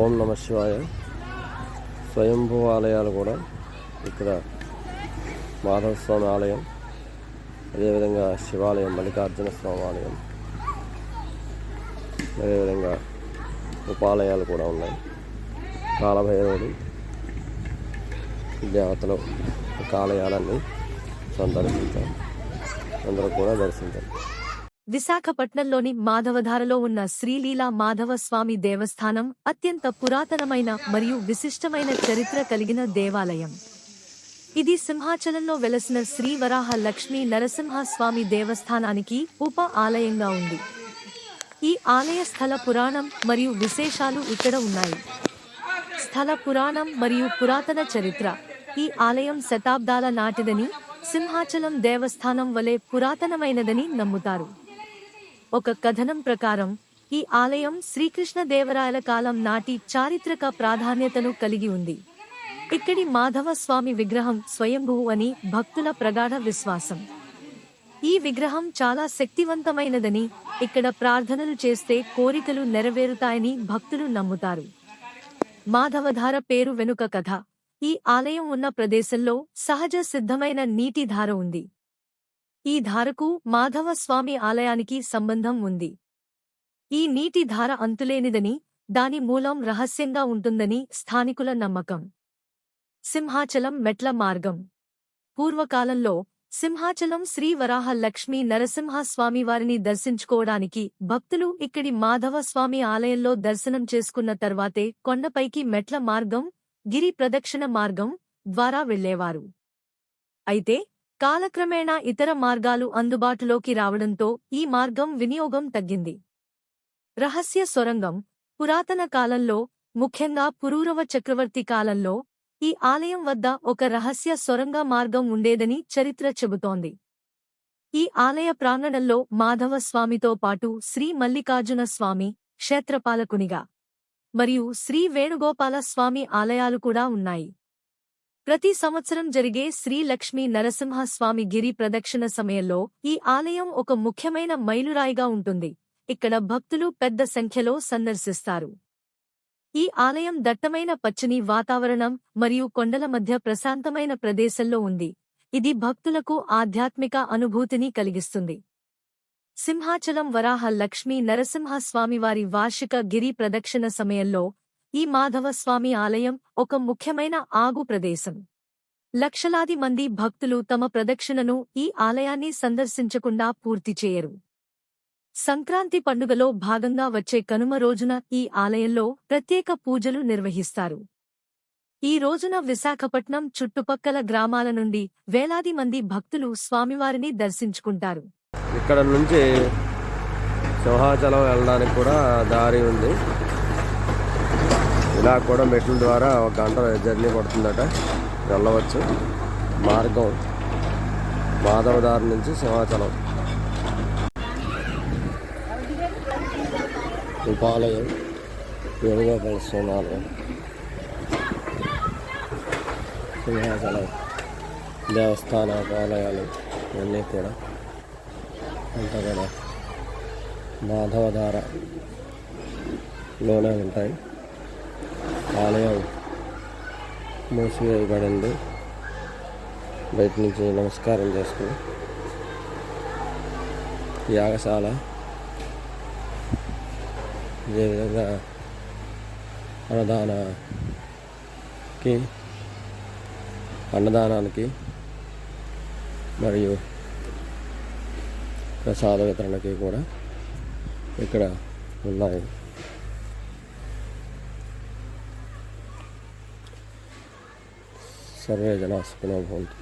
ఓం నమ శివాయ. స్వయంభూ ఆలయాలు కూడా ఇక్కడ మాధవ స్వామి ఆలయం అదేవిధంగా శివాలయం మల్లికార్జున స్వామి ఆలయం అదేవిధంగా ఉపాలయాలు కూడా ఉన్నాయి. కాలభైరవుడు దేవతలు యొక్క ఆలయాలన్నీ సందర్శించాం అందరూ కూడా దర్శించారు. విశాఖపట్నంలోని మాధవధారలో ఉన్న శ్రీలీలా మాధవ స్వామి దేవస్థానం అత్యంత పురాతనమైన మరియు విశిష్టమైన చరిత్ర కలిగిన దేవాలయం. ఇది సింహాచలంలో వెలసిన శ్రీ వరాహ లక్ష్మీ నరసింహస్వామి దేవస్థానానికి ఉప ఆలయంగా ఉంది. ఈ ఆలయ స్థల పురాణం మరియు విశేషాలు ఇక్కడ ఉన్నాయి. స్థల పురాణం మరియు పురాతన చరిత్ర. ఈ ఆలయం శతాబ్దాల నాటిదని సింహాచలం దేవస్థానం వలె పురాతనమైనదని నమ్ముతారు. ఒక కథనం ప్రకారం ఈ ఆలయం శ్రీకృష్ణ దేవరాయల కాలం నాటి చారిత్రక ప్రాధాన్యతను కలిగి ఉంది. ఇక్కడి మాధవ స్వామి విగ్రహం స్వయంభూ అని భక్తుల ప్రగాఢ విశ్వాసం. ఈ విగ్రహం చాలా శక్తివంతమైనదని ఇక్కడ ప్రార్థనలు చేస్తే కోరికలు నెరవేరుతాయని భక్తులు నమ్ముతారు. మాధవధార పేరు వెనుక కథ. ఈ ఆలయం ఉన్న ప్రదేశంలో సహజ సిద్ధమైన నీటి ధార ఉంది. ఈ ధారకు మాధవ స్వామి ఆలయానికి సంబంధం ఉంది. ఈ నీటి ధార అంతులేనిదని దాని మూలం రహస్యంగా ఉంటుందని స్థానికుల నమ్మకం. సింహాచలం మెట్ల మార్గం. పూర్వకాలంలో సింహాచలం శ్రీ వరాహ లక్ష్మీ నరసింహస్వామివారిని దర్శించుకోవడానికి భక్తులు ఇక్కడి మాధవ స్వామి ఆలయంలో దర్శనం చేసుకున్న తర్వాతే కొండపైకి మెట్ల మార్గం గిరి ప్రదక్షిణ మార్గం ద్వారా వెళ్ళేవారు అయితే కాలక్రమేణా ఇతర మార్గాలు అందుబాటులోకి రావడంతో ఈ మార్గం వినియోగం తగ్గింది. రహస్య సొరంగం పురాతన కాలంలో ముఖ్యంగా పురూరవ చక్రవర్తి కాలంలో ఈ ఆలయం వద్ద ఒక రహస్య సొరంగ మార్గం ఉండేదని చరిత్ర చెబుతోంది. ఈ ఆలయ ప్రాంగణంలో మాధవ స్వామితో పాటు శ్రీ మల్లికార్జున స్వామి క్షేత్రపాలకునిగా మరియు శ్రీ వేణుగోపాల స్వామి ఆలయాలు కూడా ఉన్నాయి. ప్రతి సంవత్సరం జరిగే శ్రీ లక్ష్మీ నరసింహస్వామి గిరి ప్రదక్షిణ సమయంలో ఈ ఆలయం ఒక ముఖ్యమైన మైలురాయిగా ఉంటుంది. ఇక్కడ భక్తులు పెద్ద సంఖ్యలో సందర్శిస్తారు. ఈ ఆలయం దట్టమైన పచ్చని వాతావరణం మరియు కొండల మధ్య ప్రశాంతమైన ప్రదేశంలో ఉంది. ఇది భక్తులకు ఆధ్యాత్మిక అనుభూతిని కలిగిస్తుంది. సింహాచలం వరాహ లక్ష్మీ నరసింహస్వామివారి వార్షిక గిరి ప్రదక్షిణ సమయంలో ఈ మాధవ స్వామి ఆలయం ఒక ముఖ్యమైన ఆగు ప్రదేశం. లక్షలాది మంది భక్తులు తమ ప్రదక్షిణను ఈ ఆలయాన్ని సందర్శించకుండా పూర్తి చేయరు. సంక్రాంతి పండుగలో భాగంగా వచ్చే కనుమ రోజున ఈ ఆలయంలో ప్రత్యేక పూజలు నిర్వహిస్తారు. ఈ రోజున విశాఖపట్నం చుట్టుపక్కల గ్రామాల నుండి వేలాది మంది భక్తులు స్వామివారిని దర్శించుకుంటారు. ఇక్కడ నుంచి సింహాచలం వెళ్ళడానికి కూడా దారి ఉంది. ఇలా కూడా మెట్ల ద్వారా ఒక గంట జర్నీ పడుతుందట. వెళ్ళవచ్చు. మార్గం మాధవదారి నుంచి సింహాచలం. ఉపాలయం వేణుగోపాల స్వామి ఆలయం. సింహాచలం దేవస్థాన ఆలయాలు ఇవన్నీ కూడా అంతా కూడా మాధవధార లోనే ఉంటాయి. ఆలయం మూసివేయబడింది. బయట నుంచి నమస్కారం చేసుకుని యాగశాల అదేవిధంగా అన్నదానకి అన్నదానానికి మరియు ప్రసాద వితరణకి కూడా ఇక్కడ ఉన్నాయి. Cerveja, nossa, pneu volto.